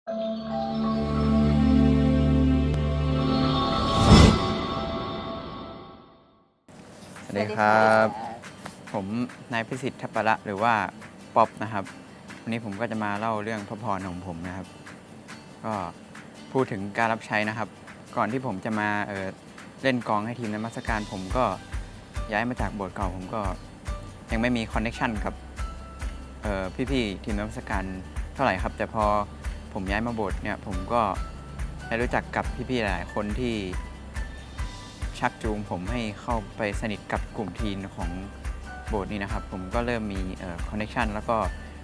สวัสดีครับ ผมนายพิสิทธิ์ทัปปะละหรือว่าป๊อปนะครับ วันนี้ผมก็จะมาเล่าเรื่องพระพรของผมนะครับ ก็พูดถึงการรับใช้นะครับ ก่อนที่ผมจะมาเออเล่นกองให้ทีมนมัสการ ผมก็ย้ายมาจากโบสถ์เก่าผมก็ยังไม่มีคอนเน็ชันกับพี่ๆทีมนมัสการเท่าไหร่ครับ แต่พอ ผมย้ายมาโบสถ์เนี่ยผมก็ได้รู้จักกับพี่ๆหลายคนที่ชักจูงผมให้เข้าไปสนิทกับกลุ่มทีมของโบสถ์นี้นะครับ ผมก็เริ่มมีคอนเน c t ชันแล้วก็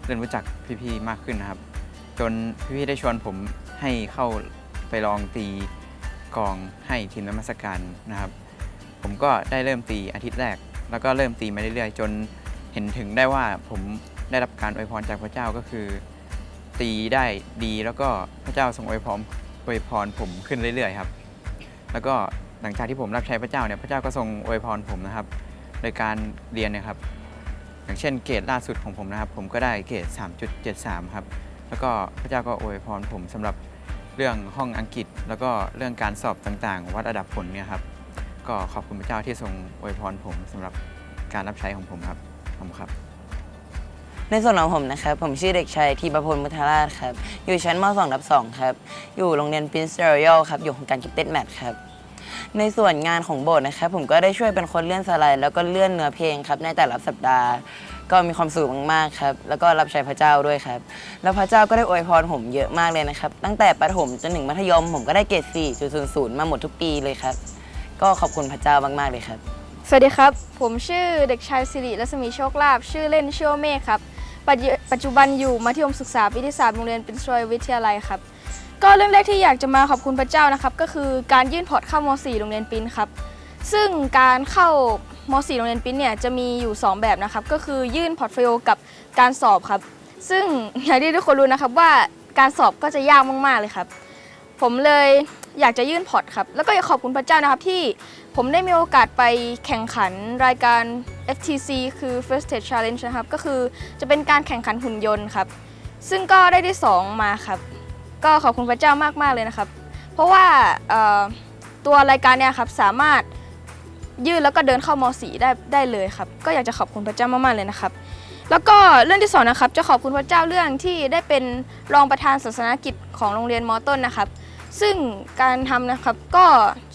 เริ่มรู้จักพี่ๆมากขึ้นนะครับ จนพี่ๆได้ชวนผมให้เข้าไปลองตีกองให้ทีมนมัสการนะครับ ผมก็ได้เริ่มตีอาทิตย์แรก แล้วก็เริ่มตีมาเรื่อยๆ จนเห็นถึงได้ว่าผมได้รับการอวยพรจากพระเจ้าก็คือ ตีได้ดีแล้วก็พระเจ้าทรงอวยพรอวยพรผมขึ้นเรื่อยๆครับ แล้วก็หลังจากที่ผมรับใช้พระเจ้าเนี่ยพระเจ้าก็ทรงอวยพรผมนะครับ โดยการเรียนนะครับ อย่างเช่นเกรดล่าสุดของผมนะครับ ผมก็ได้เกรด 3.73 ครับ แล้วก็พระเจ้าก็อวยพรผมสำหรับเรื่องห้องอังกฤษ แล้วก็เรื่องการสอบต่างๆ วัดระดับผลเนี่ยครับ ก็ขอบคุณพระเจ้าที่ทรงอวยพรผมสำหรับการรับใช้ของผมครับขอบคุณครับ ในส่วนของผมนะครับ ผมชื่อเด็กชายทีประพลมุทาราชครับ อยู่ชั้นม .2 ทับ2ครับ อยู่โรงเรียน Prince Royal ครับ อยู่โครงการกิฟเต็ดแมทครับ ในส่วนงานของโบสถ์นะครับ ผมก็ได้ช่วยเป็นคนเลื่อนสไลด์แล้วก็เลื่อนเนื้อเพลงครับในแต่ละสัปดาห์ ก็มีความสุขมากๆครับ แล้วก็รับใช้พระเจ้าด้วยครับ แล้วพระเจ้าก็ได้อวยพรผมเยอะมากเลยนะครับ ตั้งแต่ประถมจนถึงมัธยม ผมก็ได้เกรด4.00 มาหมดทุกปีเลยครับ ก็ขอบคุณพระเจ้ามากๆเลยครับ สวัสดีครับ ผมชื่อเด็กชายสิริรัศมีโชคลาภชื่อเล่นชื่อว่าเมฆครับ ปัจจุบันอยู่มัธยมศึกษาปีที่สาโรงเรียนปรินซอยวิทยาลัยครับ ก็เรื่องแรกที่อยากจะมาขอบคุณพระเจ้านะครับ ก็คือการยื่นพอร์ตเข้าม .4 โรงเรียนปินครับ ซึ่งการเข้าม .4 โรงเรียนปินเนี่ยจะมีอยู่ 2 แบบนะครับ ก็คือยื่นพอร์ตโฟลิโอกับการสอบครับ ซึ่งอย่างที่ทุกคนรู้นะครับว่าการสอบก็จะยากมากๆเลยครับ ผมเลย อยากจะยื่นพอร์ตครับ แล้วก็อยากขอบคุณพระเจ้านะครับที่ผมได้มีโอกาสไปแข่งขันรายการ FTC คือ First Stage Challenge นะครับ ก็คือจะเป็นการแข่งขันหุ่นยนต์ครับ ซึ่งก็ได้ที่2มาครับ ก็ขอบคุณพระเจ้ามาก ๆ เลยนะครับ เพราะว่าตัวรายการเนี่ยครับสามารถยื่นแล้วก็เดินเข้าม .4 ได้ได้เลยครับ ก็อยากจะขอบคุณพระเจ้ามาก ๆ เลยนะครับ แล้วก็เรื่องที่สองนะครับ จะขอบคุณพระเจ้าเรื่องที่ได้เป็นรองประธานศาสนกิจของโรงเรียนมอต้นนะครับ ซึ่งการทำนะครับก็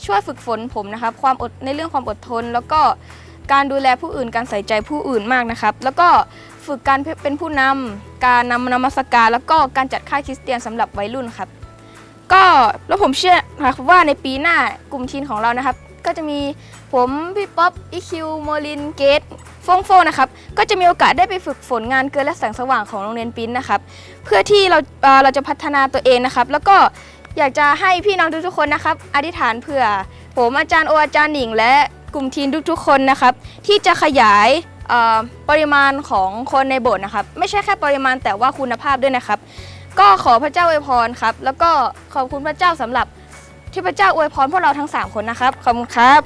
ช่วยฝึกฝนผมนะครับ ความอดในเรื่องความอดทน แล้วก็การดูแลผู้อื่นการใส่ใจผู้อื่นมากนะครับ แล้วก็ฝึกการเป็นผู้นำการนำนมัสการ แล้วก็การจัดค่ายคริสเตียนสำหรับวัยรุ่นครับ ก็แล้วผมเชื่อนะครับว่าในปีหน้ากลุ่มทีมของเรานะครับ ก็จะมีผมพี่ป๊อปอีคิวโมลินเกตฟงโฟนะครับก็จะมีโอกาสได้ไปฝึกฝนงานเกินและแสงสว่างของโรงเรียนปิ้นนะครับ เพื่อที่เราเราจะพัฒนาตัวเองนะครับ แล้วก็ อยากจะให้พี่น้องทุกๆคนนะครับ อธิษฐานเผื่อ ผมอาจารย์โออาจารย์หนิง และกลุ่มทีมทุกๆคนนะครับ ที่จะขยายปริมาณของคนในโบสถ์นะครับ ไม่ใช่แค่ปริมาณแต่ว่าคุณภาพด้วยนะครับ ก็ขอพระเจ้าอวยพรครับ แล้วก็ขอบคุณพระเจ้าสำหรับที่พระเจ้าอวยพรพวกเราทั้งสามคนนะครับขอบคุณครับ